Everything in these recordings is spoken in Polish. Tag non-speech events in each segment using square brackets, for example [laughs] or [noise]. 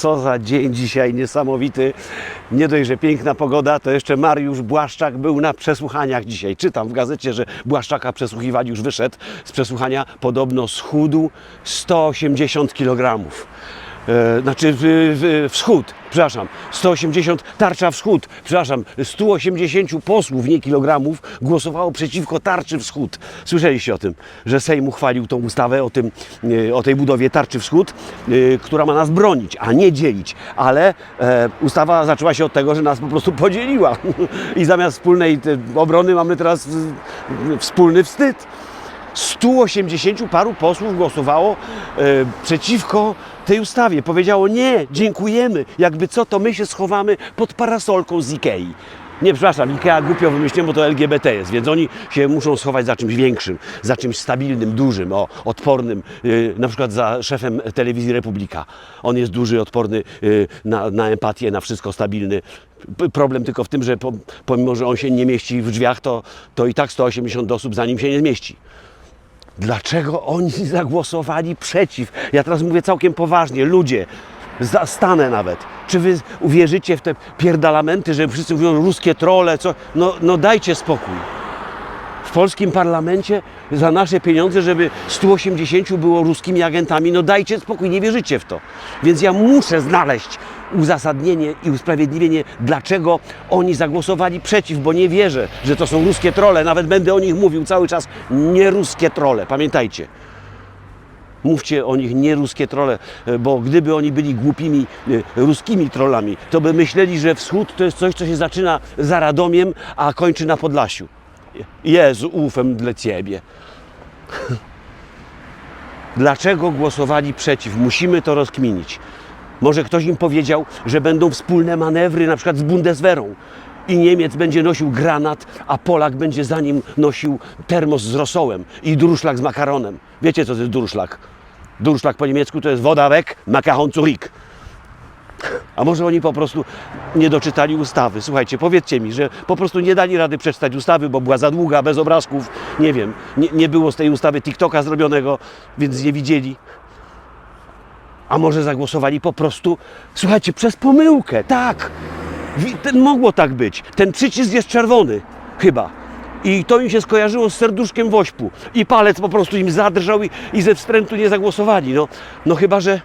Co za dzień dzisiaj niesamowity. Nie dość, że piękna pogoda, to jeszcze Mariusz Błaszczak był na przesłuchaniach dzisiaj. Czytam w gazecie, że Błaszczaka przesłuchiwali, już wyszedł z przesłuchania. Podobno schudł 180 kg. E, znaczy wschód, przepraszam, 180, tarcza wschód, przepraszam, 180 posłów, nie kilogramów, głosowało przeciwko tarczy wschód. Słyszeliście o tym, że Sejm uchwalił tą ustawę o, tym, e, o tej budowie tarczy wschód, e, która ma nas bronić, a nie dzielić. Ale ustawa zaczęła się od tego, że nas po prostu podzieliła. [laughs] I zamiast wspólnej obrony mamy teraz wspólny wstyd. 180 paru posłów głosowało przeciwko tej ustawie. Powiedziało nie, dziękujemy. Jakby co, to my się schowamy pod parasolką z Ikei. Nie, przepraszam, Ikea głupio wymyśliłem, bo to LGBT jest, więc oni się muszą schować za czymś większym, za czymś stabilnym, dużym, o, odpornym, yy, na przykład za szefem telewizji Republika. On jest duży, odporny yy, na, na empatię, na wszystko stabilny. Problem tylko w tym, że po, pomimo, że on się nie mieści w drzwiach, to, to i tak 180 osób za nim się nie zmieści. Dlaczego oni [laughs] zagłosowali przeciw? Ja teraz mówię całkiem poważnie. Ludzie, zastanę nawet. Czy wy uwierzycie w te pierdalamenty, że wszyscy mówią ruskie trole, co? No, no dajcie spokój. W polskim parlamencie za nasze pieniądze, żeby 180 było ruskimi agentami, no dajcie spokój, nie wierzycie w to. Więc ja muszę znaleźć uzasadnienie i usprawiedliwienie, dlaczego oni zagłosowali przeciw, bo nie wierzę, że to są ruskie trole. Nawet będę o nich mówił cały czas, nie ruskie trole. Pamiętajcie. Mówcie o nich nie ruskie trole, e, bo gdyby oni byli głupimi e, ruskimi trollami, to by myśleli, że wschód to jest coś, co się zaczyna za Radomiem, a kończy na Podlasiu. Jezu, ufem dla Ciebie. Dlaczego głosowali przeciw? Musimy to rozkminić. Może ktoś im powiedział, że będą wspólne manewry, na przykład z Bundeswehrą. I Niemiec będzie nosił granat, a Polak będzie za nim nosił termos z rosołem i durszlak z makaronem. Wiecie, co to jest durszlak? Durszlak po niemiecku to jest woda weg, makaron. A może oni po prostu nie doczytali ustawy? Słuchajcie, powiedzcie mi, że po prostu nie dali rady przeczytać ustawy, bo była za długa, bez obrazków. Nie wiem, nie, nie było z tej ustawy TikToka zrobionego, więc nie widzieli. A może zagłosowali po prostu, słuchajcie, przez pomyłkę, tak. Ten, mogło tak być. Ten przycisk jest czerwony, chyba. I to im się skojarzyło z serduszkiem wośpu. I palec po prostu im zadrżał i, i ze wstrętu nie zagłosowali. No, no chyba, że...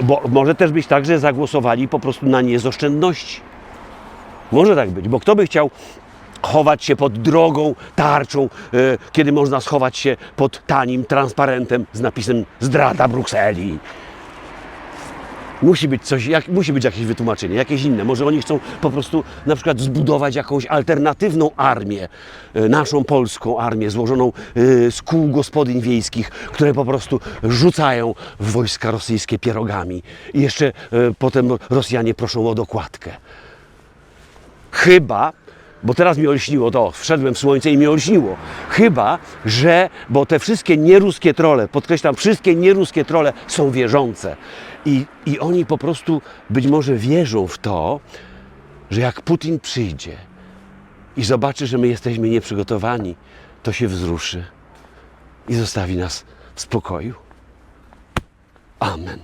Bo może też być tak, że zagłosowali po prostu na nie z oszczędności. Może tak być, bo kto by chciał chować się pod drogą tarczą, e, kiedy można schować się pod tanim transparentem z napisem Zdrada Brukseli. Musi być coś, jak, musi być jakieś wytłumaczenie, jakieś inne. Może oni chcą po prostu na przykład zbudować jakąś alternatywną armię, e, naszą polską armię, złożoną e, z kół gospodyń wiejskich, które po prostu rzucają wojska rosyjskie pierogami. I jeszcze e, potem Rosjanie proszą o dokładkę. Chyba, bo teraz mi olśniło to, wszedłem w słońce i mi olśniło. Chyba, że, bo te wszystkie nieruskie trole, podkreślam, wszystkie nieruskie trole są wierzące. I, I oni po prostu być może wierzą w to, że jak Putin przyjdzie i zobaczy, że my jesteśmy nieprzygotowani, to się wzruszy i zostawi nas w spokoju. Amen.